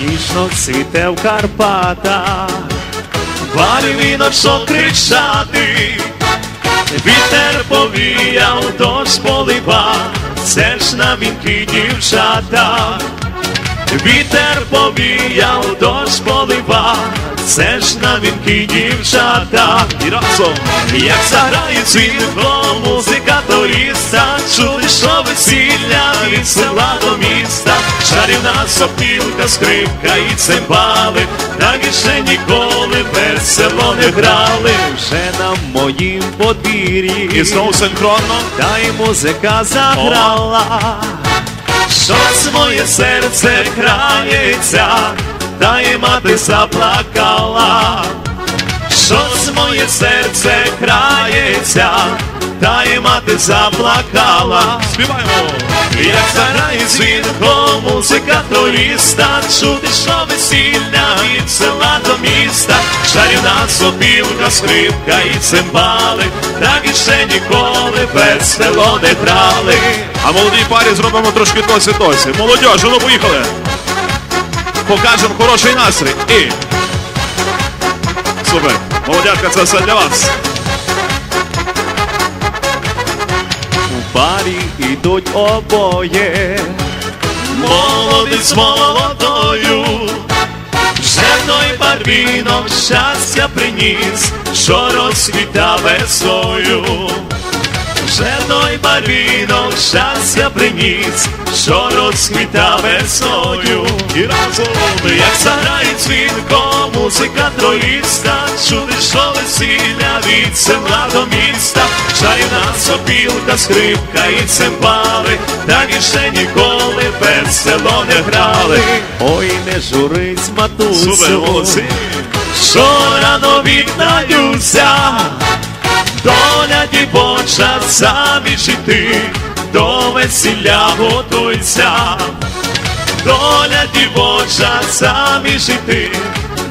ніжно цвіте в Карпатах, барвіночок кричати, вітер повіяв, дощ полива, це ж на вінки дівчата. Вітер повіяв, дощ полива, це ж на вінки дівчата. І разом, як заграє дзвінко, музика туриста, чули, що весілля від села до міста, чарівна сопілка, скрипка і цимбали, так і ще ніколи весело не грали. Вже на моїм подвір'ї, І знову синхронно. та й музика заграла. Щось моє серце крається, та й мати заплакала. Моє серце крається, та й мати заплакала. Співаємо. Як заграє дзвінко, музика туриста, чути, що весілля від села до міста, чарівна сопілка, скрипка і цимбали, так і ще ніколи весело не грали. А молодій парі зробимо трошки тосі-тосі. Молодіж, ну поїхали. Покажемо хороший настрій. І. Супер. Молодятка, це все для вас. У парі ідуть обоє, молодий з молодою, вже той барвінок щастя приніс, що розквіта весною. Вже той барвінок щастя приніс, що розквіта весною. І разом. Як заграє дзвінко, музика троїста, чули, що весілля від села до міста, чарівна сопілка, скрипка і цимбали, ще ніколи весело не грали. Ой, не журись, матусю, що рано віддаюся, доля дівоча заміж іти, до весілля готуйся. Доля дівоча заміж іти,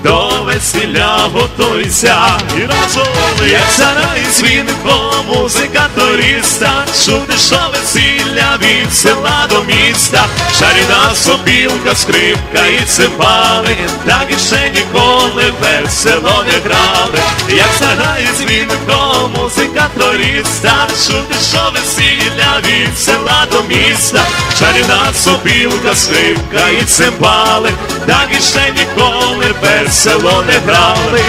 до весілля готуйся. І разом. Як зарай дзвінко, музика туриста, чути, що весілля від села до міста, шаріна сопілка, скрипка і цимбали, так і ще ніколи весело не грали. Як зарай дзвінко, музика туриста, чути, що весілля від села до міста, чарівна сопілка, скрипка і цимбали, так і ще ніколи весело не грали.